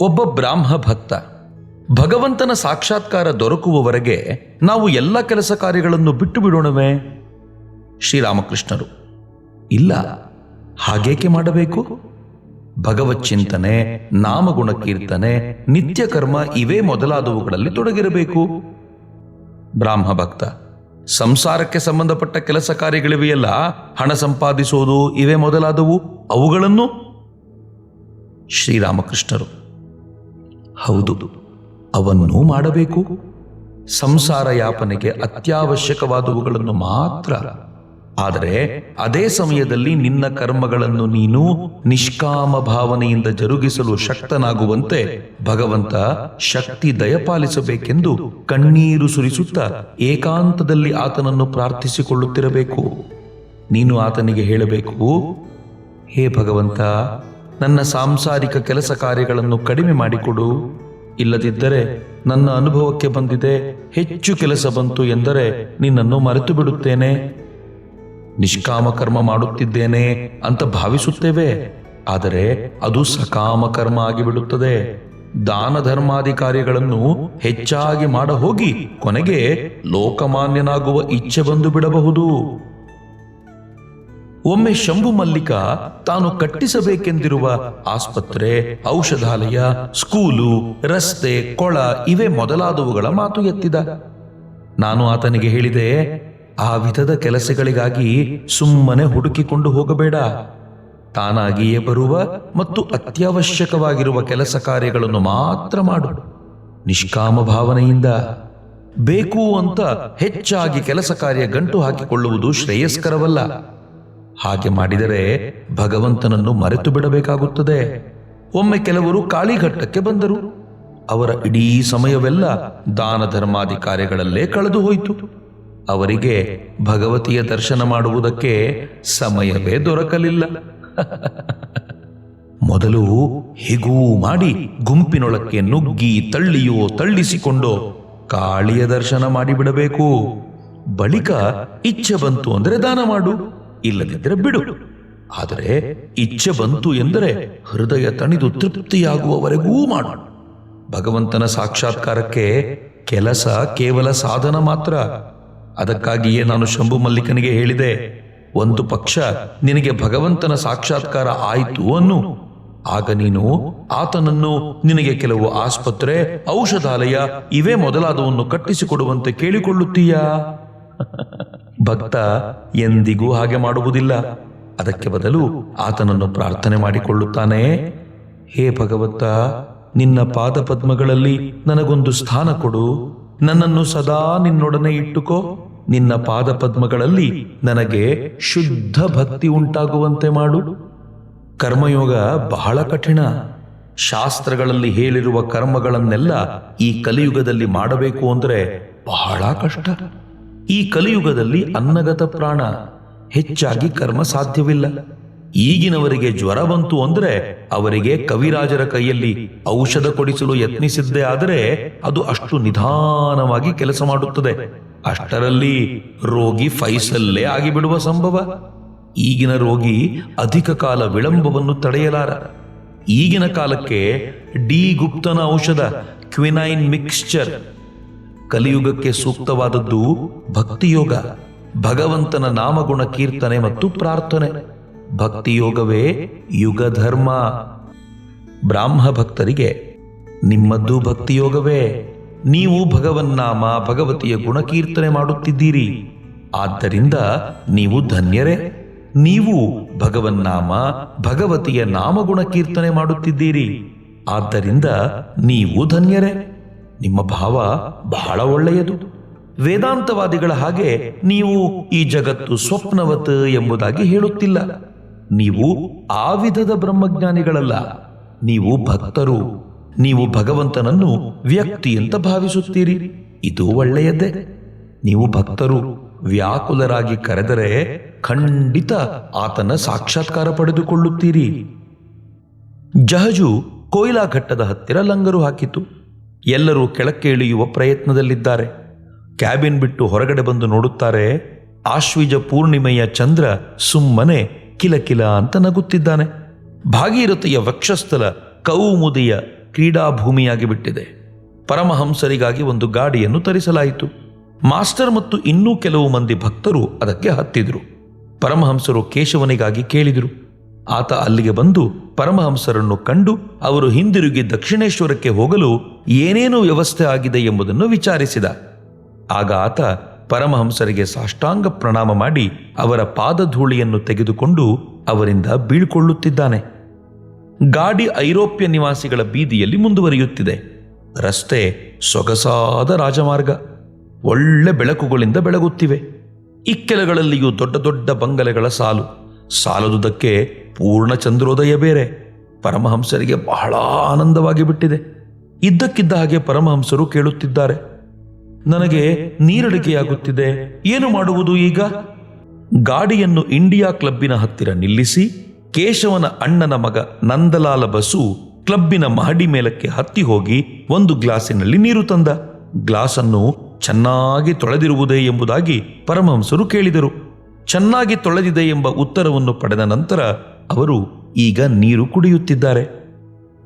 ಒಬ್ಬ ಬ್ರಾಹ್ಮ ಭಕ್ತ. ಭಗವಂತನ ಸಾಕ್ಷಾತ್ಕಾರ ದೊರಕುವವರೆಗೆ ನಾವು ಎಲ್ಲ ಕೆಲಸ ಕಾರ್ಯಗಳನ್ನು ಬಿಟ್ಟು ಬಿಡೋಣವೇ? ಶ್ರೀರಾಮಕೃಷ್ಣರು. ಇಲ್ಲ, ಹಾಗೇಕೆ ಮಾಡಬೇಕು? ಭಗವತ್ ಚಿಂತನೆ ನಾಮಗುಣ ಕೀರ್ತನೆ ನಿತ್ಯ ಕರ್ಮ ಇವೇ ಮೊದಲಾದವುಗಳಲ್ಲಿ ತೊಡಗಿರಬೇಕು. ಬ್ರಾಹ್ಮ ಭಕ್ತ, ಸಂಸಾರಕ್ಕೆ ಸಂಬಂಧಪಟ್ಟ ಕೆಲಸ ಕಾರ್ಯಗಳಿವೆಯಲ್ಲ, ಹಣ ಸಂಪಾದಿಸೋದು ಇವೇ ಮೊದಲಾದವು, ಅವುಗಳನ್ನು? ಶ್ರೀರಾಮಕೃಷ್ಣರು. ಹೌದು, ಅವನ್ನು ಮಾಡಬೇಕು. ಸಂಸಾರ ಯಾಪನೆಗೆ ಅತ್ಯವಶ್ಯಕವಾದವುಗಳನ್ನು ಮಾತ್ರ. ಆದರೆ ಅದೇ ಸಮಯದಲ್ಲಿ ನಿನ್ನ ಕರ್ಮಗಳನ್ನು ನೀನು ನಿಷ್ಕಾಮ ಭಾವನೆಯಿಂದ ಜರುಗಿಸಲು ಶಕ್ತನಾಗುವಂತೆ ಭಗವಂತ ಶಕ್ತಿ ದಯಪಾಲಿಸಬೇಕೆಂದು ಕಣ್ಣೀರು ಸುರಿಸುತ್ತಾ ಏಕಾಂತದಲ್ಲಿ ಆತನನ್ನು ಪ್ರಾರ್ಥಿಸಿಕೊಳ್ಳುತ್ತಿರಬೇಕು. ನೀನು ಆತನಿಗೆ ಹೇಳಬೇಕು, ಹೇ ಭಗವಂತ, ನನ್ನ ಸಾಂಸಾರಿಕ ಕೆಲಸ ಕಾರ್ಯಗಳನ್ನು ಕಡಿಮೆ ಮಾಡಿಕೊಡು. ಇಲ್ಲದಿದ್ದರೆ ನನ್ನ ಅನುಭವಕ್ಕೆ ಬಂದಿದೆ ಹೆಚ್ಚು ಕೆಲಸ ಬಂತು ಎಂದರೆ ನಿನ್ನನ್ನು ಮರೆತು ಬಿಡುತ್ತೇನೆ ನಿಷ್ಕಾಮ ಕರ್ಮ ಮಾಡುತ್ತಿದ್ದೇನೆ ಅಂತ ಭಾವಿಸುತ್ತೇವೆ, ಆದರೆ ಅದು ಸಕಾಮ ಕರ್ಮ ಆಗಿಬಿಡುತ್ತದೆ. ದಾನ ಧರ್ಮಾದಿ ಕಾರ್ಯಗಳನ್ನು ಹೆಚ್ಚಾಗಿ ಮಾಡ ಹೋಗಿ ಕೊನೆಗೆ ಲೋಕಮಾನ್ಯನಾಗುವ ಇಚ್ಛೆ ಬಂದು ಬಿಡಬಹುದು. ಒಮ್ಮೆ ಶಂಭು ಮಲ್ಲಿಕ ತಾನು ಕಟ್ಟಿಸಬೇಕೆಂದಿರುವ ಆಸ್ಪತ್ರೆ, ಔಷಧಾಲಯ, ಸ್ಕೂಲು, ರಸ್ತೆ, ಕೊಳ ಇವೆ ಮೊದಲಾದವುಗಳ ಮಾತು ಎತ್ತಿದ. ನಾನು ಆತನಿಗೆ ಹೇಳಿದೆ, ಆ ವಿಧದ ಕೆಲಸಗಳಿಗಾಗಿ ಸುಮ್ಮನೆ ಹುಡುಕಿಕೊಂಡು ಹೋಗಬೇಡ. ತಾನಾಗಿಯೇ ಬರುವ ಮತ್ತು ಅತ್ಯವಶ್ಯಕವಾಗಿರುವ ಕೆಲಸ ಕಾರ್ಯಗಳನ್ನು ಮಾತ್ರ ಮಾಡು. ನಿಷ್ಕಾಮ ಭಾವನೆಯಿಂದ ಬೇಕು ಅಂತ ಹೆಚ್ಚಾಗಿ ಕೆಲಸ ಕಾರ್ಯ ಗಂಟು ಹಾಕಿಕೊಳ್ಳುವುದು ಶ್ರೇಯಸ್ಕರವಲ್ಲ. ಹಾಗೆ ಮಾಡಿದರೆ ಭಗವಂತನನ್ನು ಮರೆತು ಬಿಡಬೇಕಾಗುತ್ತದೆ. ಒಮ್ಮೆ ಕೆಲವರು ಕಾಳಿಘಟ್ಟಕ್ಕೆ ಬಂದರು. ಅವರ ಇಡೀ ಸಮಯವೆಲ್ಲ ದಾನ ಧರ್ಮಾದಿ ಕಾರ್ಯಗಳಲ್ಲೇ ಕಳೆದು ಹೋಯಿತು. ಅವರಿಗೆ ಭಗವತಿಯ ದರ್ಶನ ಮಾಡುವುದಕ್ಕೆ ಸಮಯವೇ ದೊರಕಲಿಲ್ಲ. ಮೊದಲು ಹೀಗೂ ಮಾಡಿ ಗುಂಪಿನೊಳಕ್ಕೆ ನುಗ್ಗಿ ತಳ್ಳಿಯೋ ತಳ್ಳಿಸಿಕೊಂಡೋ ಕಾಳಿಯ ದರ್ಶನ ಮಾಡಿಬಿಡಬೇಕು. ಬಳಿಕ ಇಚ್ಛೆ ಬಂತು ಅಂದರೆ ದಾನ ಮಾಡು. ಇಲ್ಲದಿದ್ದರೆ ಬಿಡು. ಆದರೆ ಇಚ್ಛೆ ಬಂತು ಎಂದರೆ ಹೃದಯ ತಣಿದು ತೃಪ್ತಿಯಾಗುವವರೆಗೂ ಮಾಡು. ಭಗವಂತನ ಸಾಕ್ಷಾತ್ಕಾರಕ್ಕೆ ಕೆಲಸ ಕೇವಲ ಸಾಧನ ಮಾತ್ರ. ಅದಕ್ಕಾಗಿಯೇ ನಾನು ಶಂಭು ಮಲ್ಲಿಕನಿಗೆ ಹೇಳಿದೆ, ಒಂದು ಪಕ್ಷ ನಿನಗೆ ಭಗವಂತನ ಸಾಕ್ಷಾತ್ಕಾರ ಆಯಿತು ಅನ್ನು. ಆಗ ನೀನು ಆತನನ್ನು ನಿನಗೆ ಕೆಲವು ಆಸ್ಪತ್ರೆ, ಔಷಧಾಲಯ, ಇವೇ ಮೊದಲಾದವನ್ನು ಕಟ್ಟಿಸಿಕೊಡುವಂತೆ ಕೇಳಿಕೊಳ್ಳುತ್ತೀಯಾ? ಭಕ್ತ ಎಂದಿಗೂ ಹಾಗೆ ಮಾಡುವುದಿಲ್ಲ. ಅದಕ್ಕೆ ಬದಲು ಆತನನ್ನು ಪ್ರಾರ್ಥನೆ ಮಾಡಿಕೊಳ್ಳುತ್ತಾನೆ. ಹೇ ಭಗವತ್ತ, ನಿನ್ನ ಪಾದ ಪದ್ಮಗಳಲ್ಲಿ ನನಗೊಂದು ಸ್ಥಾನ ಕೊಡು. ನನ್ನನ್ನು ಸದಾ ನಿನ್ನೊಡನೆ ಇಟ್ಟುಕೋ. ನಿನ್ನ ಪಾದ ಪದ್ಮಗಳಲ್ಲಿ ನನಗೆ ಶುದ್ಧ ಭಕ್ತಿ ಉಂಟಾಗುವಂತೆ ಮಾಡು. ಕರ್ಮಯೋಗ ಬಹಳ ಕಠಿಣ. ಶಾಸ್ತ್ರಗಳಲ್ಲಿ ಹೇಳಿರುವ ಕರ್ಮಗಳನ್ನೆಲ್ಲ ಈ ಕಲಿಯುಗದಲ್ಲಿ ಮಾಡಬೇಕು ಅಂದರೆ ಬಹಳ ಕಷ್ಟ. ಈ ಕಲಿಯುಗದಲ್ಲಿ ಅನ್ನಗತ ಪ್ರಾಣ ಹೆಚ್ಚಾಗಿ ಕರ್ಮ ಸಾಧ್ಯವಿಲ್ಲ. ಈಗಿನವರಿಗೆ ಜ್ವರ ಬಂತು ಅಂದರೆ ಅವರಿಗೆ ಕವಿರಾಜರ ಕೈಯಲ್ಲಿ ಔಷಧ ಕೊಡಿಸಲು ಯತ್ನಿಸಿದ್ದೇ ಆದರೆ ಅದು ಅಷ್ಟು ನಿಧಾನವಾಗಿ ಕೆಲಸ ಮಾಡುತ್ತದೆ. ಅಷ್ಟರಲ್ಲಿ ರೋಗಿ ಫೈಸಲ್ಲೇ ಆಗಿಬಿಡುವ ಸಂಭವ. ಈಗಿನ ರೋಗಿ ಅಧಿಕ ಕಾಲ ವಿಳಂಬವನ್ನು ತಡೆಯಲಾರ. ಈಗಿನ ಕಾಲಕ್ಕೆ ಡಿ ಗುಪ್ತನ ಔಷಧ ಕ್ವಿನೈನ್ ಮಿಕ್ಸ್ಚರ್ ಕಲಿಯುಗಕ್ಕೆ ಸೂಕ್ತವಾದದ್ದು ಭಕ್ತಿಯೋಗ. ಭಗವಂತನ ನಾಮಗುಣ ಕೀರ್ತನೆ ಮತ್ತು ಪ್ರಾರ್ಥನೆ. ಭಕ್ತಿಯೋಗವೇ ಯುಗ ಧರ್ಮ ಬ್ರಾಹ್ಮ ಭಕ್ತರಿಗೆ, ನಿಮ್ಮದ್ದು ಭಕ್ತಿಯೋಗವೇ. ನೀವು ಭಗವನ್ನಾಮ, ಭಗವತಿಯ ಗುಣಕೀರ್ತನೆ ಮಾಡುತ್ತಿದ್ದೀರಿ. ಆದ್ದರಿಂದ ನೀವು ಧನ್ಯರೇ. ನೀವು ಭಗವನ್ನಾಮ, ಭಗವತಿಯ ನಾಮಗುಣ ಕೀರ್ತನೆ ಮಾಡುತ್ತಿದ್ದೀರಿ. ಆದ್ದರಿಂದ ನೀವು ಧನ್ಯರೇ. ನಿಮ್ಮ ಭಾವ ಬಹಳ ಒಳ್ಳೆಯದು. ವೇದಾಂತವಾದಿಗಳ ಹಾಗೆ ನೀವು ಈ ಜಗತ್ತು ಸ್ವಪ್ನವತ್ ಎಂಬುದಾಗಿ ಹೇಳುತ್ತಿಲ್ಲ. ನೀವು ಆ ವಿಧದ ಬ್ರಹ್ಮಜ್ಞಾನಿಗಳಲ್ಲ. ನೀವು ಭಕ್ತರು. ನೀವು ಭಗವಂತನನ್ನು ವ್ಯಕ್ತಿ ಅಂತ ಭಾವಿಸುತ್ತೀರಿ. ಇದು ಒಳ್ಳೆಯದೇ. ನೀವು ಭಕ್ತರು. ವ್ಯಾಕುಲರಾಗಿ ಕರೆದರೆ ಖಂಡಿತ ಆತನ ಸಾಕ್ಷಾತ್ಕಾರ ಪಡೆದುಕೊಳ್ಳುತ್ತೀರಿ. ಜಹಜು ಕೊಯ್ಲಾ ಘಟ್ಟದ ಹತ್ತಿರ ಲಂಗರು ಹಾಕಿತು. ಎಲ್ಲರೂ ಕೆಳಕ್ಕೆ ಇಳಿಯುವ ಪ್ರಯತ್ನದಲ್ಲಿದ್ದಾರೆ. ಕ್ಯಾಬಿನ್ ಬಿಟ್ಟು ಹೊರಗಡೆ ಬಂದು ನೋಡುತ್ತಾರೆ, ಆಶ್ವಿಜ ಪೂರ್ಣಿಮೆಯ ಚಂದ್ರ ಸುಮ್ಮನೆ ಕಿಲಕಿಲ ಅಂತ ನಗುತ್ತಿದ್ದಾನೆ. ಭಾಗೀರಥಿಯ ವಕ್ಷಸ್ಥಲ ಕೌಮುದಿಯ ಕ್ರೀಡಾಭೂಮಿಯಾಗಿ ಬಿಟ್ಟಿದೆ ಪರಮಹಂಸರಿಗಾಗಿ ಒಂದು ಗಾಡಿಯನ್ನು ತರಿಸಲಾಯಿತು. ಮಾಸ್ಟರ್ ಮತ್ತು ಇನ್ನೂ ಕೆಲವು ಮಂದಿ ಭಕ್ತರು ಅದಕ್ಕೆ ಹತ್ತಿದ್ರು. ಪರಮಹಂಸರು ಕೇಶವನಿಗಾಗಿ ಕೇಳಿದರು. ಆತ ಅಲ್ಲಿಗೆ ಬಂದು ಪರಮಹಂಸರನ್ನು ಕಂಡು ಅವರು ಹಿಂದಿರುಗಿ ದಕ್ಷಿಣೇಶ್ವರಕ್ಕೆ ಹೋಗಲು ಏನೇನು ವ್ಯವಸ್ಥೆ ಆಗಿದೆ ಎಂಬುದನ್ನು ವಿಚಾರಿಸಿದ. ಆಗ ಆತ ಪರಮಹಂಸರಿಗೆ ಸಾಷ್ಟಾಂಗ ಪ್ರಣಾಮ ಮಾಡಿ ಅವರ ಪಾದಧೂಳಿಯನ್ನು ತೆಗೆದುಕೊಂಡು ಅವರಿಂದ ಬೀಳ್ಕೊಳ್ಳುತ್ತಿದ್ದಾನೆ. ಗಾಡಿ ಐರೋಪ್ಯ ನಿವಾಸಿಗಳ ಬೀದಿಯಲ್ಲಿ ಮುಂದುವರಿಯುತ್ತಿದೆ. ರಸ್ತೆ ಸೊಗಸಾದ ರಾಜಮಾರ್ಗ, ಒಳ್ಳೆ ಬೆಳಕುಗಳಿಂದ ಬೆಳಗುತ್ತಿವೆ. ಇಕ್ಕೆಲಗಳಲ್ಲಿಯೂ ದೊಡ್ಡ ದೊಡ್ಡ ಬಂಗಲೆಗಳ ಸಾಲು, ಸಾಲದುದಕ್ಕೆ ಪೂರ್ಣ ಚಂದ್ರೋದಯ ಬೇರೆ. ಪರಮಹಂಸರಿಗೆ ಬಹಳ ಆನಂದವಾಗಿ ಬಿಟ್ಟಿದೆ. ಇದ್ದಕ್ಕಿದ್ದ ಹಾಗೆ ಪರಮಹಂಸರು ಕೇಳುತ್ತಿದ್ದಾರೆ. ನನಗೆ ನೀರಡಿಕೆಯಾಗುತ್ತಿದೆ. ಏನು ಮಾಡುವುದು ಈಗ? ಗಾಡಿಯನ್ನು ಇಂಡಿಯಾ ಕ್ಲಬ್ಬಿನ ಹತ್ತಿರ ನಿಲ್ಲಿಸಿ, ಕೇಶವನ ಅಣ್ಣನ ಮಗ ನಂದಲಾಲ ಬಸು ಕ್ಲಬ್ಬಿನ ಮಹಡಿ ಮೇಲಕ್ಕೆ ಹತ್ತಿ ಹೋಗಿ ಒಂದು ಗ್ಲಾಸಿನಲ್ಲಿ ನೀರು ತಂದ. ಗ್ಲಾಸನ್ನು ಚೆನ್ನಾಗಿ ತೊಳೆದಿರುವುದೇ ಎಂಬುದಾಗಿ ಪರಮಹಂಸರು ಕೇಳಿದರು. ಚೆನ್ನಾಗಿ ತೊಳೆದಿದೆ ಎಂಬ ಉತ್ತರವನ್ನು ಪಡೆದ ನಂತರ ಅವರು ಈಗ ನೀರು ಕುಡಿಯುತ್ತಿದ್ದಾರೆ.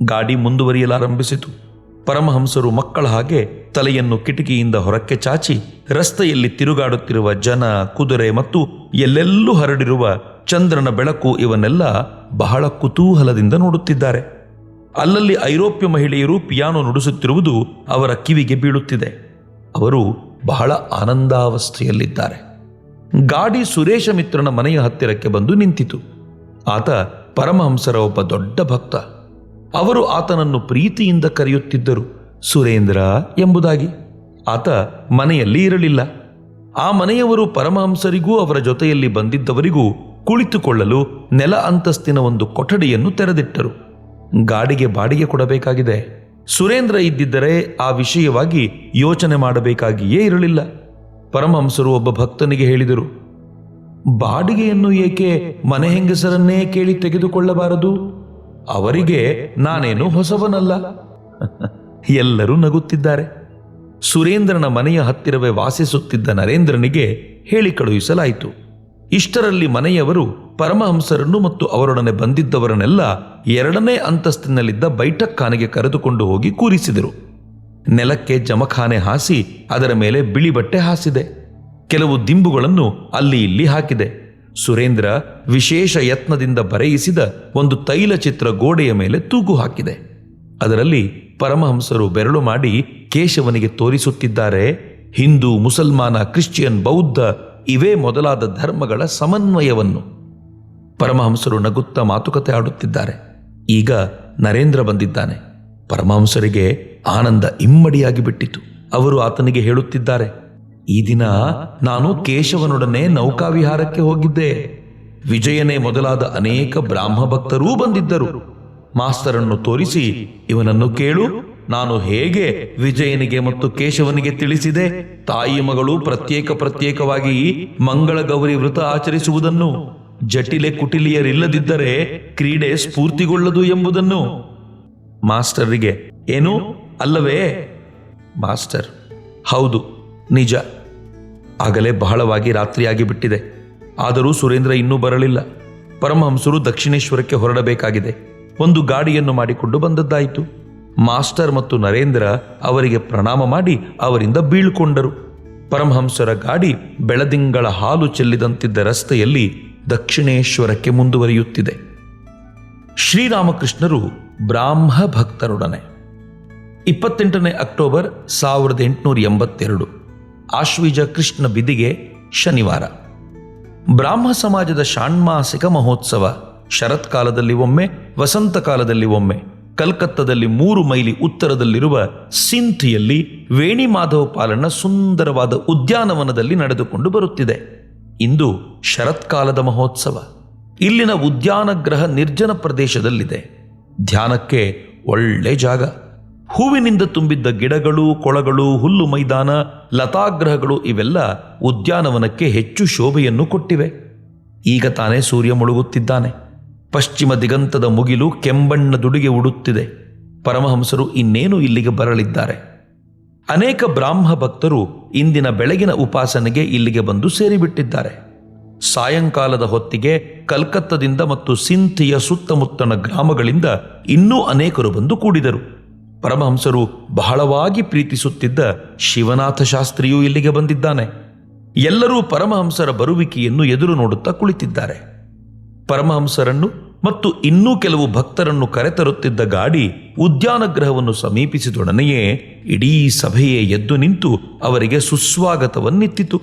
ಗಾಡಿ ಮುಂದುವರಿಯಲಾರಂಭಿಸಿತು. ಪರಮಹಂಸರು ಮಕ್ಕಳ ಹಾಗೆ ತಲೆಯನ್ನು ಕಿಟಕಿಯಿಂದ ಹೊರಕ್ಕೆ ಚಾಚಿ ರಸ್ತೆಯಲ್ಲಿ ತಿರುಗಾಡುತ್ತಿರುವ ಜನ, ಕುದುರೆ ಮತ್ತು ಎಲ್ಲೆಲ್ಲೂ ಹರಡಿರುವ ಚಂದ್ರನ ಬೆಳಕು ಇವನ್ನೆಲ್ಲ ಬಹಳ ಕುತೂಹಲದಿಂದ ನೋಡುತ್ತಿದ್ದಾರೆ. ಅಲ್ಲಲ್ಲಿ ಐರೋಪ್ಯ ಮಹಿಳೆಯರು ಪಿಯಾನೋ ನುಡಿಸುತ್ತಿರುವುದು ಅವರ ಕಿವಿಗೆ ಬೀಳುತ್ತಿದೆ. ಅವರು ಬಹಳ ಆನಂದಾವಸ್ಥೆಯಲ್ಲಿದ್ದಾರೆ. ಗಾಡಿ ಸುರೇಶ ಮಿತ್ರನ ಮನೆಯ ಹತ್ತಿರಕ್ಕೆ ಬಂದು ನಿಂತಿತು. ಆತ ಪರಮಹಂಸರ ಒಬ್ಬ ದೊಡ್ಡ ಭಕ್ತ. ಅವರು ಆತನನ್ನು ಪ್ರೀತಿಯಿಂದ ಕರೆಯುತ್ತಿದ್ದರು. ಸುರೇಂದ್ರ ಎಂಬುದಾಗಿ. ಆತ ಮನೆಯಲ್ಲಿ ಇರಲಿಲ್ಲ. ಆ ಮನೆಯವರು ಪರಮಹಂಸರಿಗೂ ಅವರ ಜೊತೆಯಲ್ಲಿ ಬಂದಿದ್ದವರಿಗೂ ಕುಳಿತುಕೊಳ್ಳಲು ನೆಲ ಅಂತಸ್ತಿನ ಒಂದು ಕೊಠಡಿಯನ್ನು ತೆರೆದಿಟ್ಟರು. ಗಾಡಿಗೆ ಬಾಡಿಗೆ ಕೊಡಬೇಕಾಗಿದೆ. ಸುರೇಂದ್ರ ಇದ್ದಿದ್ದರೆ ಆ ವಿಷಯವಾಗಿ ಯೋಚನೆ ಮಾಡಬೇಕಾಗಿಯೇ ಇರಲಿಲ್ಲ. ಪರಮಹಂಸರು ಒಬ್ಬ ಭಕ್ತನಿಗೆ ಹೇಳಿದರು ಬಾಡಿಗೆಯನ್ನು ಏಕೆ ಮನೆ ಹೆಂಗಸರನ್ನೇ ಕೇಳಿ ತೆಗೆದುಕೊಳ್ಳಬಾರದು? ಅವರಿಗೆ ನಾನೇನು ಹೊಸವನಲ್ಲ? ಎಲ್ಲರೂ ನಗುತ್ತಿದ್ದಾರೆ. ಸುರೇಂದ್ರನ ಮನೆಯ ಹತ್ತಿರವೇ ವಾಸಿಸುತ್ತಿದ್ದ ನರೇಂದ್ರನಿಗೆ ಹೇಳಿ ಕಳುಹಿಸಲಾಯಿತು. ಇಷ್ಟರಲ್ಲಿ ಮನೆಯವರು ಪರಮಹಂಸರನ್ನು ಮತ್ತು ಅವರೊಡನೆ ಬಂದಿದ್ದವರನ್ನೆಲ್ಲ ಎರಡನೇ ಅಂತಸ್ತಿನಲ್ಲಿದ್ದ ಬೈಠಕ್ಖಾನೆಗೆ ಕರೆದುಕೊಂಡು ಹೋಗಿ ಕೂರಿಸಿದರು. ನೆಲಕ್ಕೆ ಜಮಖಾನೆ ಹಾಸಿ ಅದರ ಮೇಲೆ ಬಿಳಿ ಬಟ್ಟೆ ಹಾಸಿದೆ. ಕೆಲವು ದಿಂಬುಗಳನ್ನು ಅಲ್ಲಿ ಇಲ್ಲಿ ಹಾಕಿದೆ. ಸುರೇಂದ್ರ ವಿಶೇಷ ಯತ್ನದಿಂದ ಬರೆಯಿಸಿದ ಒಂದು ತೈಲ ಚಿತ್ರ ಗೋಡೆಯ ಮೇಲೆ ತೂಗು ಹಾಕಿದೆ. ಅದರಲ್ಲಿ ಪರಮಹಂಸರು ಬೆರಳು ಮಾಡಿ ಕೇಶವನಿಗೆ ತೋರಿಸುತ್ತಿದ್ದಾರೆ, ಹಿಂದೂ, ಮುಸಲ್ಮಾನ, ಕ್ರಿಶ್ಚಿಯನ್, ಬೌದ್ಧ ಇವೇ ಮೊದಲಾದ ಧರ್ಮಗಳ ಸಮನ್ವಯವನ್ನು. ಪರಮಹಂಸರು ನಗುತ್ತಾ ಮಾತುಕತೆ ಆಡುತ್ತಿದ್ದಾರೆ. ಈಗ ನರೇಂದ್ರ ಬಂದಿದ್ದಾನೆ. ಪರಮಹಂಸರಿಗೆ ಆನಂದ ಇಮ್ಮಡಿಯಾಗಿ ಬಿಟ್ಟಿತು. ಅವರು ಆತನಿಗೆ ಹೇಳುತ್ತಿದ್ದಾರೆ ಈ ದಿನ ನಾನು ಕೇಶವನೊಡನೆ ನೌಕಾವಿಹಾರಕ್ಕೆ ಹೋಗಿದ್ದೆ. ವಿಜಯನೇ ಮೊದಲಾದ ಅನೇಕ ಬ್ರಾಹ್ಮ ಭಕ್ತರೂ ಬಂದಿದ್ದರು. ಮಾಸ್ತರನ್ನು ತೋರಿಸಿ ಇವನನ್ನು ಕೇಳು, ನಾನು ಹೇಗೆ ವಿಜಯನಿಗೆ ಮತ್ತು ಕೇಶವನಿಗೆ ತಿಳಿಸಿದೆ. ತಾಯಿ ಮಗಳು ಪ್ರತ್ಯೇಕ ಪ್ರತ್ಯೇಕವಾಗಿ ಮಂಗಳ ಗೌರಿ ವೃತ ಆಚರಿಸುವುದನ್ನು, ಜಟಿಲೆ ಕುಟಿಲಿಯರಿಲ್ಲದಿದ್ದರೆ ಕ್ರೀಡೆ ಸ್ಫೂರ್ತಿಗೊಳ್ಳದು ಎಂಬುದನ್ನು. ಮಾಸ್ಟರಿಗೆ ಏನು? ಅಲ್ಲವೇ? ಮಾಸ್ಟರ್, ಹೌದು, ನಿಜ. ಆಗಲೇ ಬಹಳವಾಗಿ ರಾತ್ರಿಯಾಗಿ ಬಿಟ್ಟಿದೆ. ಆದರೂ ಸುರೇಂದ್ರ ಇನ್ನೂ ಬರಲಿಲ್ಲ. ಪರಮಹಂಸರು ದಕ್ಷಿಣೇಶ್ವರಕ್ಕೆ ಹೊರಡಬೇಕಾಗಿದೆ. ಒಂದು ಗಾಡಿಯನ್ನು ಮಾಡಿಕೊಂಡು ಬಂದದ್ದಾಯಿತು. ಮಾಸ್ಟರ್ ಮತ್ತು ನರೇಂದ್ರ ಅವರಿಗೆ ಪ್ರಣಾಮ ಮಾಡಿ ಅವರಿಂದ ಬೀಳ್ಕೊಂಡರು. ಪರಮಹಂಸರ ಗಾಡಿ ಬೆಳದಿಂಗಳ ಹಾಲು ಚೆಲ್ಲಿದಂತಿದ್ದ ರಸ್ತೆಯಲ್ಲಿ ದಕ್ಷಿಣೇಶ್ವರಕ್ಕೆ ಮುಂದುವರಿಯುತ್ತಿದೆ. ಶ್ರೀರಾಮಕೃಷ್ಣರು ಬ್ರಾಹ್ಮ ಭಕ್ತರೊಡನೆ ಇಪ್ಪತ್ತೆಂಟನೇ ಅಕ್ಟೋಬರ್ ಸಾವಿರದ ಎಂಟುನೂರ ಎಂಬತ್ತೆರಡು. ಆಶ್ವೀಜ ಕೃಷ್ಣ ಬಿದಿಗೆ ಶನಿವಾರ. ಬ್ರಾಹ್ಮ ಸಮಾಜದ ಷಾಣ್ಮಾಸಿಕ ಮಹೋತ್ಸವ ಶರತ್ಕಾಲದಲ್ಲಿ ಒಮ್ಮೆ, ವಸಂತ ಕಾಲದಲ್ಲಿ ಒಮ್ಮೆ, ಕಲ್ಕತ್ತದಲ್ಲಿ ಮೂರು ಮೈಲಿ ಉತ್ತರದಲ್ಲಿರುವ ಸಿಂಥಿಯಲ್ಲಿ ವೇಣಿ ಮಾಧವ ಪಾಲನ ಸುಂದರವಾದ ಉದ್ಯಾನವನದಲ್ಲಿ ನಡೆದುಕೊಂಡು ಬರುತ್ತಿದೆ. ಇಂದು ಶರತ್ಕಾಲದ ಮಹೋತ್ಸವ. ಇಲ್ಲಿನ ಉದ್ಯಾನಗ್ರಹ ನಿರ್ಜನ ಪ್ರದೇಶದಲ್ಲಿದೆ. ಧ್ಯಾನಕ್ಕೆ ಒಳ್ಳೆ ಜಾಗ. ಹೂವಿನಿಂದ ತುಂಬಿದ್ದ ಗಿಡಗಳು ಕೊಳಗಳು ಹುಲ್ಲು ಮೈದಾನ ಲತಾಗ್ರಹಗಳು ಇವೆಲ್ಲ ಉದ್ಯಾನವನಕ್ಕೆ ಹೆಚ್ಚು ಶೋಭೆಯನ್ನು ಕೊಟ್ಟಿವೆ. ಈಗ ತಾನೇ ಸೂರ್ಯ ಮುಳುಗುತ್ತಿದ್ದಾನೆ. ಪಶ್ಚಿಮ ದಿಗಂತದ ಮುಗಿಲು ಕೆಂಬಣ್ಣದುಡಿಗೆ ಉಡುತ್ತಿದೆ. ಪರಮಹಂಸರು ಇನ್ನೇನು ಇಲ್ಲಿಗೆ ಬರಲಿದ್ದಾರೆ. ಅನೇಕ ಬ್ರಾಹ್ಮ ಭಕ್ತರು ಇಂದಿನ ಬೆಳಗಿನ ಉಪಾಸನೆಗೆ ಇಲ್ಲಿಗೆ ಬಂದು ಸೇರಿಬಿಟ್ಟಿದ್ದಾರೆ. ಸಾಯಂಕಾಲದ ಹೊತ್ತಿಗೆ ಕಲ್ಕತ್ತದಿಂದ ಮತ್ತು ಸಿಂಥಿಯ ಸುತ್ತಮುತ್ತಣ ಗ್ರಾಮಗಳಿಂದ ಇನ್ನೂ ಅನೇಕರು ಬಂದು ಕೂಡಿದರು. ಪರಮಹಂಸರು ಬಹಳವಾಗಿ ಪ್ರೀತಿಸುತ್ತಿದ್ದ ಶಿವನಾಥ ಶಾಸ್ತ್ರಿಯೂ ಇಲ್ಲಿಗೆ ಬಂದಿದ್ದಾನೆ. ಎಲ್ಲರೂ ಪರಮಹಂಸರ ಬರುವಿಕೆಯನ್ನು ಎದುರು ನೋಡುತ್ತಾ ಕುಳಿತಿದ್ದಾರೆ. ಪರಮಹಂಸರನ್ನು ಮತ್ತು ಇನ್ನೂ ಕೆಲವು ಭಕ್ತರನ್ನು ಕರೆತರುತ್ತಿದ್ದ ಗಾಡಿ ಉದ್ಯಾನಗ್ರಹವನ್ನು ಸಮೀಪಿಸಿದೊಡನೆಯೇ ಇಡೀ ಸಭೆಯೇ ಎದ್ದು ನಿಂತು ಅವರಿಗೆ ಸುಸ್ವಾಗತವನ್ನಿತ್ತಿತು.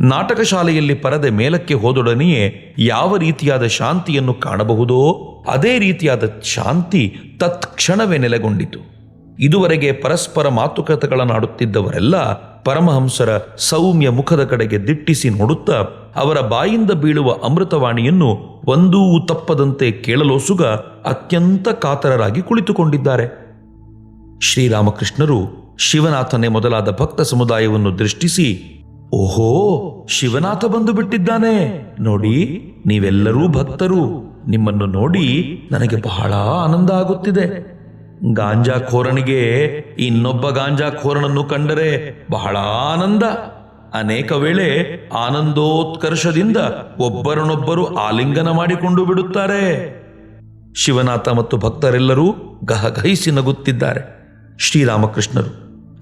ನಾಟಕ ಶಾಲೆಯಲ್ಲಿ ಪರದೆ ಮೇಲಕ್ಕೆ ಹೋದೊಡನೆಯೇ ಯಾವ ರೀತಿಯಾದ ಶಾಂತಿಯನ್ನು ಕಾಣಬಹುದೋ ಅದೇ ರೀತಿಯಾದ ಶಾಂತಿ ತತ್ಕ್ಷಣವೇ ನೆಲೆಗೊಂಡಿತು. ಇದುವರೆಗೆ ಪರಸ್ಪರ ಮಾತುಕತೆಗಳನ್ನಾಡುತ್ತಿದ್ದವರೆಲ್ಲ ಪರಮಹಂಸರ ಸೌಮ್ಯ ಮುಖದ ಕಡೆಗೆ ದಿಟ್ಟಿಸಿ ನೋಡುತ್ತಾ ಅವರ ಬಾಯಿಂದ ಬೀಳುವ ಅಮೃತವಾಣಿಯನ್ನು ಒಂದೂ ತಪ್ಪದಂತೆ ಕೇಳಲೋಸುಗ ಅತ್ಯಂತ ಕಾತರರಾಗಿ ಕುಳಿತುಕೊಂಡಿದ್ದಾರೆ. ಶ್ರೀರಾಮಕೃಷ್ಣರು ಶಿವನಾಥನೇ ಮೊದಲಾದ ಭಕ್ತ ಸಮುದಾಯವನ್ನು ದೃಷ್ಟಿಸಿ, ಓಹೋ, ಶಿವನಾಥ ಬಂದು ಬಿಟ್ಟಿದ್ದಾನೆ. ನೋಡಿ, ನೀವೆಲ್ಲರೂ ಭಕ್ತರು. ನಿಮ್ಮನ್ನು ನೋಡಿ ನನಗೆ ಬಹಳ ಆನಂದ ಆಗುತ್ತಿದೆ. ಗಾಂಜಾಖೋರನಿಗೆ ಇನ್ನೊಬ್ಬ ಗಾಂಜಾಖೋರನನ್ನು ಕಂಡರೆ ಬಹಳ ಆನಂದ. ಅನೇಕ ವೇಳೆ ಆನಂದೋತ್ಕರ್ಷದಿಂದ ಒಬ್ಬರನ್ನೊಬ್ಬರು ಆಲಿಂಗನ ಮಾಡಿಕೊಂಡು ಬಿಡುತ್ತಾರೆ. ಶಿವನಾಥ ಮತ್ತು ಭಕ್ತರೆಲ್ಲರೂ ಗಹಗಹಿಸಿ ನಗುತ್ತಿದ್ದಾರೆ. ಶ್ರೀರಾಮಕೃಷ್ಣರು,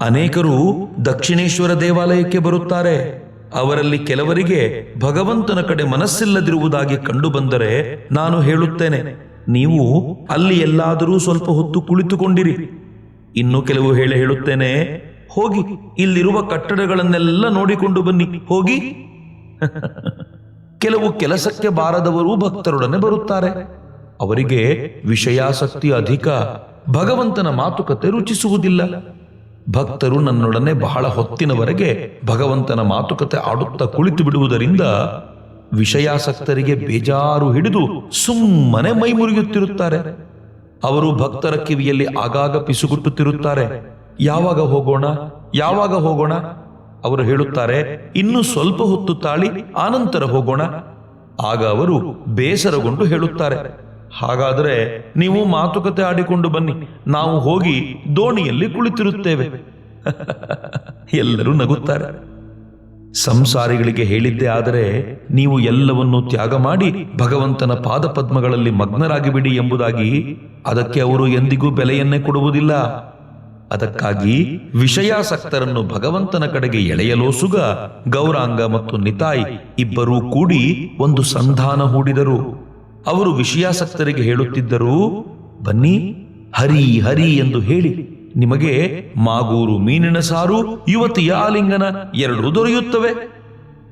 ಅನೇಕರು ದಕ್ಷಿಣೇಶ್ವರ ದೇವಾಲಯಕ್ಕೆ ಬರುತ್ತಾರೆ. ಅವರಲ್ಲಿ ಕೆಲವರಿಗೆ ಭಗವಂತನ ಕಡೆ ಮನಸ್ಸಿಲ್ಲದಿರುವುದಾಗಿ ಕಂಡುಬಂದರೆ ನಾನು ಹೇಳುತ್ತೇನೆ. ನೀವು ಅಲ್ಲಿ ಎಲ್ಲಾದರೂ ಸ್ವಲ್ಪ ಹೊತ್ತು ಕುಳಿತುಕೊಂಡಿರಿ. ಇನ್ನು ಕೆಲವು ಹೇಳಿ ಹೇಳುತ್ತೇನೆ, ಹೋಗಿ, ಇಲ್ಲಿರುವ ಕಟ್ಟಡಗಳನ್ನೆಲ್ಲ ನೋಡಿಕೊಂಡು ಬನ್ನಿ, ಹೋಗಿ. ಕೆಲವು ಕೆಲಸಕ್ಕೆ ಬಾರದವರು ಭಕ್ತರೊಡನೆ ಬರುತ್ತಾರೆ. ಅವರಿಗೆ ವಿಷಯಾಸಕ್ತಿ ಅಧಿಕ, ಭಗವಂತನ ಮಾತುಕತೆ ರುಚಿಸುವುದಿಲ್ಲ. ಭಕ್ತರು ನನ್ನೊಡನೆ ಬಹಳ ಹೊತ್ತಿನವರೆಗೆ ಭಗವಂತನ ಮಾತುಕತೆ ಆಡುತ್ತಾ ಕುಳಿತು ಬಿಡುವುದರಿಂದ ವಿಷಯಾಸಕ್ತರಿಗೆ ಬೇಜಾರು ಹಿಡಿದು ಸುಮ್ಮನೆ ಮೈ ಮುರಿಯುತ್ತಿರುತ್ತಾರೆ ಅವರು ಭಕ್ತರ ಕಿವಿಯಲ್ಲಿ ಆಗಾಗ ಪಿಸುಗುಟ್ಟುತ್ತಿರುತ್ತಾರೆ. ಯಾವಾಗ ಹೋಗೋಣ? ಯಾವಾಗ ಹೋಗೋಣ? ಅವರು ಹೇಳುತ್ತಾರೆ, ಇನ್ನು ಸ್ವಲ್ಪ ಹೊತ್ತು ತಾಳಿ, ಆನಂತರ ಹೋಗೋಣ. ಆಗ ಅವರು ಬೇಸರಗೊಂಡು ಹೇಳುತ್ತಾರೆ, ಹಾಗಾದರೆ ನೀವು ಮಾತುಕತೆ ಆಡಿಕೊಂಡು ಬನ್ನಿ. ನಾವು ಹೋಗಿ ದೋಣಿಯಲ್ಲಿ ಕುಳಿತಿರುತ್ತೇವೆ. ಎಲ್ಲರೂ ನಗುತ್ತಾರೆ. ಸಂಸಾರಿಗಳಿಗೆ ಹೇಳಿದ್ದೇ ಆದರೆ ನೀವು ಎಲ್ಲವನ್ನೂ ತ್ಯಾಗ ಮಾಡಿ ಭಗವಂತನ ಪಾದಪದ್ಮಗಳಲ್ಲಿ ಮಗ್ನರಾಗಿಬಿಡಿ ಎಂಬುದಾಗಿ ಅದಕ್ಕೆ ಅವರು ಎಂದಿಗೂ ಬೆಲೆಯನ್ನೇ ಕೊಡುವುದಿಲ್ಲ. ಅದಕ್ಕಾಗಿ ವಿಷಯಾಸಕ್ತರನ್ನು ಭಗವಂತನ ಕಡೆಗೆ ಎಳೆಯಲೋಸುಗ ಗೌರಾಂಗ ಮತ್ತು ನಿತಾಯ್ ಇಬ್ಬರೂ ಕೂಡಿ ಒಂದು ಸಂಧಾನ ಹೂಡಿದರು. ಅವರು ವಿಷಯಾಸಕ್ತರಿಗೆ ಹೇಳುತ್ತಿದ್ದರು, ಬನ್ನಿ ಹರಿ ಹರಿ ಎಂದು ಹೇಳಿ ನಿಮಗೆ ಮಾಗೂರು ಮೀನಿನ ಸಾರು, ಯುವತಿಯ ಆಲಿಂಗನ ಎರಡೂ ದೊರೆಯುತ್ತವೆ.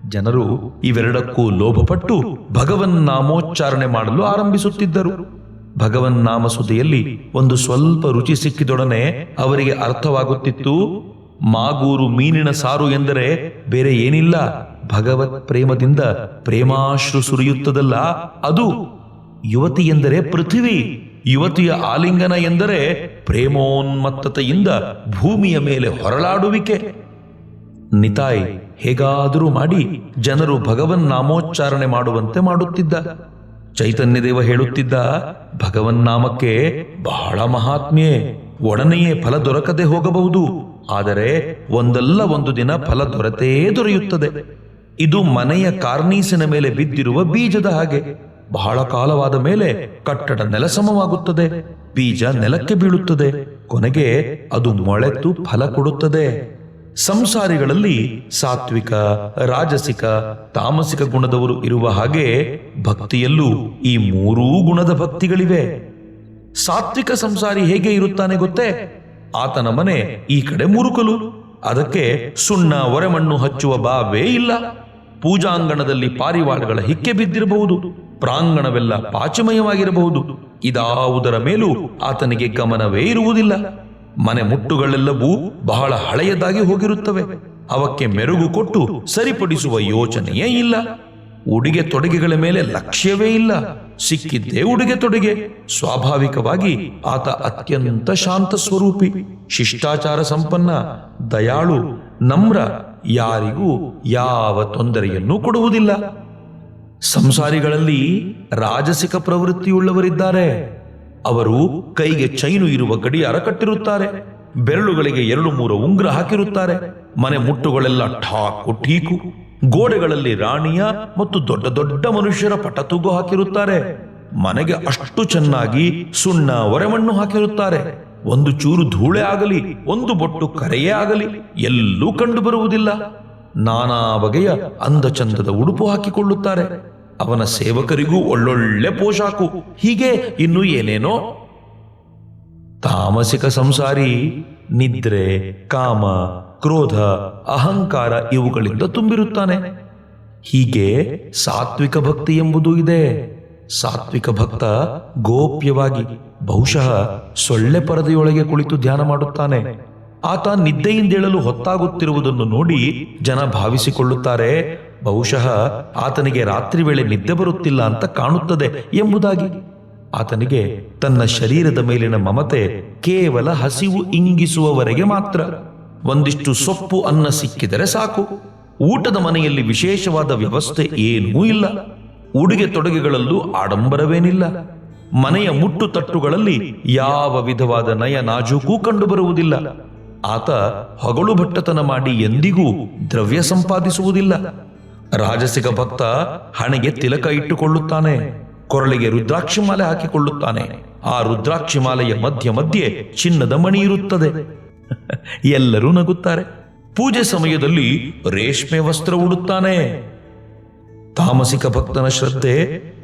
ಜನರು ಇವೆರಡಕ್ಕೂ ಲೋಭಪಟ್ಟು ಭಗವನ್ ನಾಮೋಚ್ಚಾರಣೆ ಮಾಡಲು ಆರಂಭಿಸುತ್ತಿದ್ದರು. ಭಗವನ್ ನಾಮಸುದೆಯಲ್ಲಿ ಒಂದು ಸ್ವಲ್ಪ ರುಚಿ ಸಿಕ್ಕಿದೊಡನೆ ಅವರಿಗೆ ಅರ್ಥವಾಗುತ್ತಿತ್ತು, ಮಾಗೂರು ಮೀನಿನ ಸಾರು ಎಂದರೆ ಬೇರೆ ಏನಿಲ್ಲ, ಭಗವತ್ ಪ್ರೇಮದಿಂದ ಪ್ರೇಮಾಶ್ರು ಸುರಿಯುತ್ತದಲ್ಲ, ಅದು ಯುವತಿ ಎಂದರೆ ಪೃಥ್ವಿ. ಯುವತಿಯ ಆಲಿಂಗನ ಎಂದರೆ ಪ್ರೇಮೋನ್ಮತ್ತತೆಯಿಂದ ಭೂಮಿಯ ಮೇಲೆ ಹೊರಳಾಡುವಿಕೆ. ನಿತಾಯ್ ಹೇಗಾದರೂ ಮಾಡಿ ಜನರು ಭಗವನ್ ನಾಮೋಚ್ಚಾರಣೆ ಮಾಡುವಂತೆ ಮಾಡುತ್ತಿದ್ದ. ಚೈತನ್ಯದೇವ ಹೇಳುತ್ತಿದ್ದ, ಭಗವನ್ ನಾಮಕ್ಕೆ ಬಹಳ ಮಹಾತ್ಮೆ ಒಡನೆಯೇ ಫಲ ದೊರಕದೆ ಹೋಗಬಹುದು, ಆದರೆ ಒಂದಲ್ಲ ಒಂದು ದಿನ ಫಲ ದೊರೆತೇ ದೊರೆಯುತ್ತದೆ. ಇದು ಮನೆಯ ಕಾರ್ನೀಸಿನ ಮೇಲೆ ಬಿದ್ದಿರುವ ಬೀಜದ ಹಾಗೆ. ಬಹಳ ಕಾಲವಾದ ಮೇಲೆ ಕಟ್ಟಡ ನೆಲಸಮವಾಗುತ್ತದೆ ಬೀಜ ನೆಲಕ್ಕೆ ಬೀಳುತ್ತದೆ, ಕೊನೆಗೆ ಅದು ಮೊಳೆತು ಫಲ ಕೊಡುತ್ತದೆ. ಸಂಸಾರಿಗಳಲ್ಲಿ ಸಾತ್ವಿಕ, ರಾಜಸಿಕ, ತಾಮಸಿಕ ಗುಣದವರು ಇರುವ ಹಾಗೆ ಭಕ್ತಿಯಲ್ಲೂ ಈ ಮೂರೂ ಗುಣದ ಭಕ್ತಿಗಳಿವೆ. ಸಾತ್ವಿಕ ಸಂಸಾರಿ ಹೇಗೆ ಇರುತ್ತಾನೆ ಗೊತ್ತೇ? ಆತನ ಮನೆ ಈ ಕಡೆ ಮುರುಕಲು, ಅದಕ್ಕೆ ಸುಣ್ಣ ಒರೆಮಣ್ಣು ಹಚ್ಚುವ ಬಾವೇ ಇಲ್ಲ. ಪೂಜಾಂಗಣದಲ್ಲಿ ಪಾರಿವಾಳಗಳ ಹಿಕ್ಕೆ ಬಿದ್ದಿರಬಹುದು, ಪ್ರಾಂಗಣವೆಲ್ಲ ಪಾಚಮಯವಾಗಿರಬಹುದು. ಇದಾವುದರ ಮೇಲೂ ಆತನಿಗೆ ಗಮನವೇ ಇರುವುದಿಲ್ಲ. ಮನೆ ಮುಟ್ಟುಗಳೆಲ್ಲವೂ ಬಹಳ ಹಳೆಯದಾಗಿ ಹೋಗಿರುತ್ತವೆ. ಅವಕ್ಕೆ ಮೆರುಗು ಕೊಟ್ಟು ಸರಿಪಡಿಸುವ ಯೋಚನೆಯೇ ಇಲ್ಲ. ಉಡುಗೆ ತೊಡುಗೆಗಳ ಮೇಲೆ ಲಕ್ಷ್ಯವೇ ಇಲ್ಲ. ಸಿಕ್ಕಿದ್ದೇ ಉಡುಗೆ ತೊಡುಗೆ. ಸ್ವಾಭಾವಿಕವಾಗಿ ಆತ ಅತ್ಯಂತ ಶಾಂತ ಸ್ವರೂಪಿ, ಶಿಷ್ಟಾಚಾರ ಸಂಪನ್ನ, ದಯಾಳು, ನಮ್ರ ಯಾರಿಗೂ ಯಾವ ತೊಂದರೆಯನ್ನೂ ಕೊಡುವುದಿಲ್ಲ. ಸಂಸಾರಿಗಳಲ್ಲಿ ರಾಜಸಿಕ ಪ್ರವೃತ್ತಿಯುಳ್ಳವರಿದ್ದಾರೆ. ಅವರು ಕೈಗೆ ಚೈನು ಇರುವ ಗಡಿಯಾರ ಕಟ್ಟಿರುತ್ತಾರೆ. ಬೆರಳುಗಳಿಗೆ ಎರಡು ಮೂರು ಉಂಗ್ರ ಹಾಕಿರುತ್ತಾರೆ. ಮನೆ ಮುಟ್ಟುಗಳೆಲ್ಲ ಠಾಕು ಠೀಕು. ಗೋಡೆಗಳಲ್ಲಿ ರಾಣಿಯ ಮತ್ತು ದೊಡ್ಡ ದೊಡ್ಡ ಮನುಷ್ಯರ ಪಟ ತೂಗು ಹಾಕಿರುತ್ತಾರೆ. ಮನೆಗೆ ಅಷ್ಟು ಚೆನ್ನಾಗಿ ಸುಣ್ಣ ಒರೆಮಣ್ಣು ಹಾಕಿರುತ್ತಾರೆ. ಒಂದು ಚೂರು ಧೂಳೆ ಆಗಲಿ, ಒಂದು ಬೊಟ್ಟು ಕರೆಯೇ ಆಗಲಿ, ಎಲ್ಲೂ ಕಂಡುಬರುವುದಿಲ್ಲ ನಾನಾ ಬಗೆಯ ಅಂದಚಂದದ ಉಡುಪು ಹಾಕಿಕೊಳ್ಳುತ್ತಾರೆ. ಅವನ ಸೇವಕರಿಗೂ ಒಳ್ಳೊಳ್ಳೆ ಪೋಷಾಕು. ಹೀಗೆ ಇನ್ನು ಏನೇನೋ? ತಾಮಸಿಕ ಸಂಸಾರಿ, ನಿದ್ರೆ, ಕಾಮ, ಕ್ರೋಧ, ಅಹಂಕಾರ ಇವುಗಳಿಂದ ತುಂಬಿರುತ್ತಾನೆ. ಹೀಗೆ ಸಾತ್ವಿಕ ಭಕ್ತಿ ಎಂಬುದು ಇದೆ. ಸಾತ್ವಿಕ ಭಕ್ತ ಗೋಪ್ಯವಾಗಿ ಬಹುಶಃ ಸೊಳ್ಳೆ ಪರದೆಯೊಳಗೆ ಕುಳಿತು ಧ್ಯಾನ ಮಾಡುತ್ತಾನೆ. ಆತ ನಿದ್ದೆಯಿಂದೇಳಲು ಹೊತ್ತಾಗುತ್ತಿರುವುದನ್ನು ನೋಡಿ ಜನ ಭಾವಿಸಿಕೊಳ್ಳುತ್ತಾರೆ, ಬಹುಶಃ ಆತನಿಗೆ ರಾತ್ರಿ ವೇಳೆ ನಿದ್ದೆ ಬರುತ್ತಿಲ್ಲ ಅಂತ ಕಾಣುತ್ತದೆ ಎಂಬುದಾಗಿ. ಆತನಿಗೆ ತನ್ನ ಶರೀರದ ಮೇಲಿನ ಮಮತೆ ಕೇವಲ ಹಸಿವು ಇಂಗಿಸುವವರೆಗೆ ಮಾತ್ರ. ಒಂದಿಷ್ಟು ಸೊಪ್ಪು ಅನ್ನ ಸಿಕ್ಕಿದರೆ ಸಾಕು. ಊಟದ ಮನೆಯಲ್ಲಿ ವಿಶೇಷವಾದ ವ್ಯವಸ್ಥೆ ಏನೂ ಇಲ್ಲ. ಉಡುಗೆ ತೊಡುಗೆಗಳಲ್ಲೂ ಆಡಂಬರವೇನಿಲ್ಲ. ಮನೆಯ ಮುಟ್ಟು ತಟ್ಟುಗಳಲ್ಲಿ ಯಾವ ವಿಧವಾದ ನಯ ನಾಜೂಕೂ ಕಂಡುಬರುವುದಿಲ್ಲ. ಆತ ಹೊಗಳು ಭಟ್ಟತನ ಮಾಡಿ ಎಂದಿಗೂ ದ್ರವ್ಯ ಸಂಪಾದಿಸುವುದಿಲ್ಲ. ರಾಜಸಿಕ ಭಕ್ತ ಹಣೆಗೆ ತಿಲಕ ಇಟ್ಟುಕೊಳ್ಳುತ್ತಾನೆ, ಕೊರಳಿಗೆ ರುದ್ರಾಕ್ಷಿ ಮಾಲೆ ಹಾಕಿಕೊಳ್ಳುತ್ತಾನೆ. ಆ ರುದ್ರಾಕ್ಷಿ ಮಾಲೆಯ ಮಧ್ಯ ಮಧ್ಯೆ ಚಿನ್ನದ ಮಣಿ ಇರುತ್ತದೆ. ಎಲ್ಲರೂ ನಗುತ್ತಾರೆ. ಪೂಜೆ ಸಮಯದಲ್ಲಿ ರೇಷ್ಮೆ ವಸ್ತ್ರ ಉಡುತ್ತಾನೆ. ತಾಮಸಿಕ ಭಕ್ತನ ಶ್ರದ್ಧೆ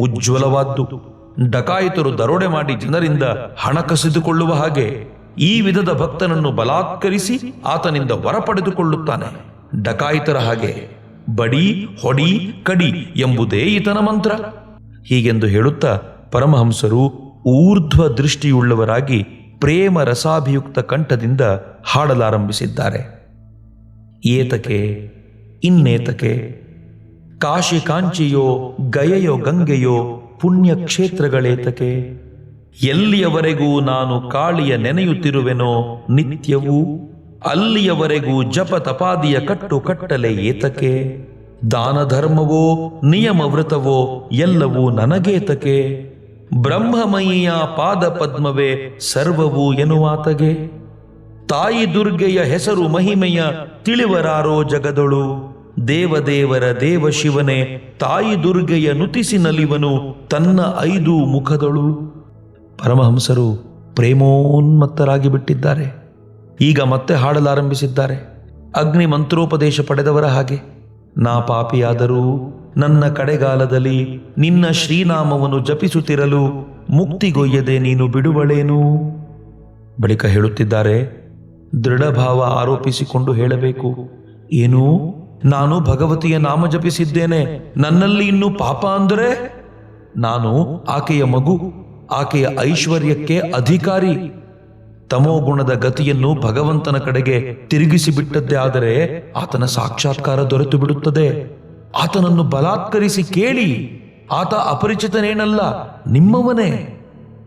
ಉಜ್ವಲವಾದ್ದು. ಡಕಾಯಿತರು ದರೋಡೆ ಮಾಡಿ ಜನರಿಂದ ಹಣ ಕಸಿದುಕೊಳ್ಳುವ ಹಾಗೆ ಈ ವಿಧದ ಭಕ್ತನನ್ನು ಬಲಾತ್ಕರಿಸಿ ಆತನಿಂದ ವರ ಪಡೆದುಕೊಳ್ಳುತ್ತಾನೆ. ಡಕಾಯಿತರ ಹಾಗೆ ಬಡಿ, ಹೊಡಿ, ಕಡಿ ಎಂಬುದೇ ಈತನ ಮಂತ್ರ. ಹೀಗೆಂದು ಹೇಳುತ್ತಾ ಪರಮಹಂಸರು ಊರ್ಧ್ವ ದೃಷ್ಟಿಯುಳ್ಳವರಾಗಿ ಪ್ರೇಮ ರಸಾಭಿಯುಕ್ತ ಕಂಠದಿಂದ ಹಾಡಲಾರಂಭಿಸಿದ್ದಾರೆ. ಏತಕೆ, ಇನ್ನೇತಕೆ, ಕಾಶಿ ಕಾಂಚಿಯೋ, ಗಯೆಯೋ, ಗಂಗೆಯೋ ಪುಣ್ಯ ಕ್ಷೇತ್ರಗಳೇತಕೆ ಎಲ್ಲಿಯವರೆಗೂ ನಾನು ಕಾಳಿಯ ನೆನೆಯುತ್ತಿರುವೆನೋ ನಿತ್ಯವೂ, ಅಲ್ಲಿಯವರೆಗೂ ಜಪ ತಪಾದಿಯ ಕಟ್ಟು ಕಟ್ಟಲೆ ಏತಕೆ? ದಾನ ಧರ್ಮವೋ ನಿಯಮ ವೃತವೋ ಎಲ್ಲವೂ ನನಗೇತಕೆ? ಬ್ರಹ್ಮಮಯಿಯ ಪಾದ ಪದ್ಮವೇ ಸರ್ವವು ಎನ್ನುವಾತಗೆ? ತಾಯಿ ದುರ್ಗೆಯ ಹೆಸರು ಮಹಿಮೆಯ ತಿಳಿವರಾರೋ ಜಗದೊಳು? ದೇವದೇವರ ದೇವ ಶಿವನೇ ತಾಯಿ ದುರ್ಗೆಯ ನುತಿಸಿ ನಲಿವನು ತನ್ನ ಐದು ಮುಖದಳು ಪರಮಹಂಸರು ಪ್ರೇಮೋನ್ಮತ್ತರಾಗಿ ಬಿಟ್ಟಿದ್ದಾರೆ ಈಗ ಮತ್ತೆ ಹಾಡಲಾರಂಭಿಸಿದ್ದಾರೆ. ಅಗ್ನಿ ಮಂತ್ರೋಪದೇಶ ಪಡೆದವರ ಹಾಗೆ. ನಾ ಪಾಪಿಯಾದರೂ ನನ್ನ ಕಡೆಗಾಲದಲ್ಲಿ ನಿನ್ನ ಶ್ರೀನಾಮವನ್ನು ಜಪಿಸುತ್ತಿರಲು ಮುಕ್ತಿಗೊಯ್ಯದೆ ನೀನು ಬಿಡುವಳೇನು? ಬಳಿಕ ಹೇಳುತ್ತಿದ್ದಾರೆ, ದೃಢಭಾವ ಆರೋಪಿಸಿಕೊಂಡು ಹೇಳಬೇಕು. ಏನು? ನಾನು ಭಗವತಿಯ ನಾಮ ಜಪಿಸಿದ್ದೇನೆ. ನನ್ನಲ್ಲಿ ಇನ್ನು ಪಾಪ ಅಂದರೆ? ನಾನು ಆಕೆಯ ಮಗು, ಆಕೆಯ ಐಶ್ವರ್ಯಕ್ಕೆ ಅಧಿಕಾರಿ. ತಮೋಗುಣದ ಗತಿಯನ್ನು ಭಗವಂತನ ಕಡೆಗೆ ತಿರುಗಿಸಿ ಬಿಟ್ಟದ್ದೇ ಆದರೆ ಆತನ ಸಾಕ್ಷಾತ್ಕಾರ ದೊರೆತು ಬಿಡುತ್ತದೆ ಆತನನ್ನು ಬಲಾತ್ಕರಿಸಿ ಕೇಳಿ, ಆತ ಅಪರಿಚಿತನೇನಲ್ಲ, ನಿಮ್ಮವನೇ.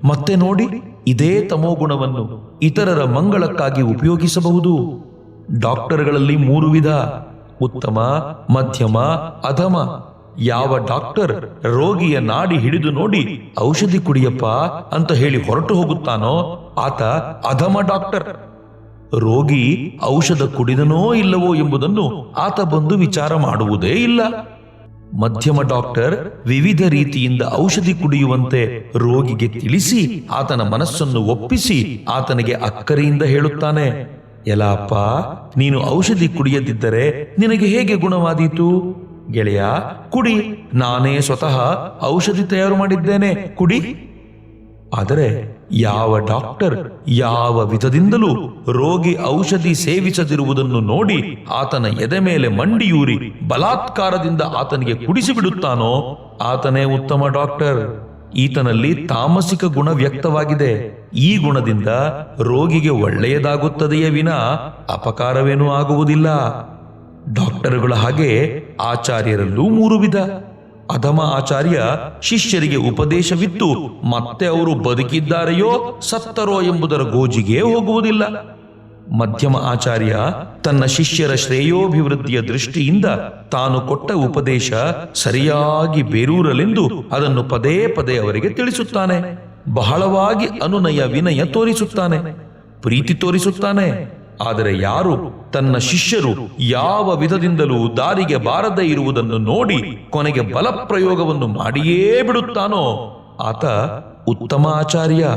ಮತ್ತೆ ನೋಡಿ, ಇದೇ ತಮೋಗುಣವನ್ನು ಇತರರ ಮಂಗಳಕ್ಕಾಗಿ ಉಪಯೋಗಿಸಬಹುದು. ಡಾಕ್ಟರ್ಗಳಲ್ಲಿ ಮೂರು ವಿಧ. ಉತ್ತಮ, ಮಧ್ಯಮ, ಅಧಮ. ಯಾವ ಡಾಕ್ಟರ್ ರೋಗಿಯ ನಾಡಿ ಹಿಡಿದು ನೋಡಿ ಔಷಧಿ ಕುಡಿಯಪ್ಪ ಅಂತ ಹೇಳಿ ಹೊರಟು ಹೋಗುತ್ತಾನೋ, ಆತ ಅಧಮ ಡಾಕ್ಟರ್. ರೋಗಿ ಔಷಧ ಕುಡಿದನೋ ಇಲ್ಲವೋ ಎಂಬುದನ್ನು ಆತ ಬಂದು ವಿಚಾರ ಮಾಡುವುದೇ ಇಲ್ಲ. ಮಧ್ಯಮ ಡಾಕ್ಟರ್ ವಿವಿಧ ರೀತಿಯಿಂದ ಔಷಧಿ ಕುಡಿಯುವಂತೆ ರೋಗಿಗೆ ತಿಳಿಸಿ ಆತನ ಮನಸ್ಸನ್ನು ಒಪ್ಪಿಸಿ ಆತನಿಗೆ ಅಕ್ಕರೆಯಿಂದ ಹೇಳುತ್ತಾನೆ. ಎಲ ಅಪ್ಪ ನೀನು ಔಷಧಿ ಕುಡಿಯದಿದ್ದರೆ ನಿನಗೆ ಹೇಗೆ ಗುಣವಾದೀತು? ಗೆಳೆಯ, ಕುಡಿ. ನಾನೇ ಸ್ವತಃ ಔಷಧಿ ತಯಾರು ಮಾಡಿದ್ದೇನೆ. ಕುಡಿ. ಆದರೆ ಯಾವ ಡಾಕ್ಟರ್ ಯಾವ ವಿಧದಿಂದಲೂ ರೋಗಿ ಔಷಧಿ ಸೇವಿಸದಿರುವುದನ್ನು ನೋಡಿ ಆತನ ಎದೆ ಮೇಲೆ ಮಂಡಿಯೂರಿ ಬಲಾತ್ಕಾರದಿಂದ ಆತನಿಗೆ ಕುಡಿಸಿಬಿಡುತ್ತಾನೋ? ಆತನೇ ಉತ್ತಮ ಡಾಕ್ಟರ್. ಈತನಲ್ಲಿ ತಾಮಸಿಕ ಗುಣ ವ್ಯಕ್ತವಾಗಿದೆ. ಈ ಗುಣದಿಂದ ರೋಗಿಗೆ ಒಳ್ಳೆಯದಾಗುತ್ತದೆಯೇ ವಿನ ಅಪಕಾರವೇನೂ ಆಗುವುದಿಲ್ಲ. ಡಾಕ್ಟರ್ಗಳ ಹಾಗೆ ಆಚಾರ್ಯರಲ್ಲೂ ಮೂರು ವಿಧ. ಅಧಮ ಆಚಾರ್ಯ ಶಿಷ್ಯರಿಗೆ ಉಪದೇಶವಿತ್ತು, ಮತ್ತೆ ಅವರು ಬದುಕಿದ್ದಾರೆಯೋ ಸತ್ತರೋ ಎಂಬುದರ ಗೋಜಿಗೆ ಹೋಗುವುದಿಲ್ಲ. ಮಧ್ಯಮ ಆಚಾರ್ಯ ತನ್ನ ಶಿಷ್ಯರ ಶ್ರೇಯೋಭಿವೃದ್ಧಿಯ ದೃಷ್ಟಿಯಿಂದ ತಾನು ಕೊಟ್ಟ ಉಪದೇಶ ಸರಿಯಾಗಿ ಬೇರೂರಲೆಂದು ಅದನ್ನು ಪದೇ ಪದೇ ಅವರಿಗೆ ತಿಳಿಸುತ್ತಾನೆ. ಬಹಳವಾಗಿ ಅನುನಯ ವಿನಯ ತೋರಿಸುತ್ತಾನೆ, ಪ್ರೀತಿ ತೋರಿಸುತ್ತಾನೆ. ಆದರೆ ಯಾರು ತನ್ನ ಶಿಷ್ಯರು ಯಾವ ವಿಧದಿಂದಲೂ ದಾರಿಗೆ ಬಾರದೇ ಇರುವುದನ್ನು ನೋಡಿ ಕೊನೆಗೆ ಬಲಪ್ರಯೋಗವನ್ನು ಮಾಡಿಯೇ ಬಿಡುತ್ತಾನೋ? ಆತ ಉತ್ತಮ ಆಚಾರ್ಯ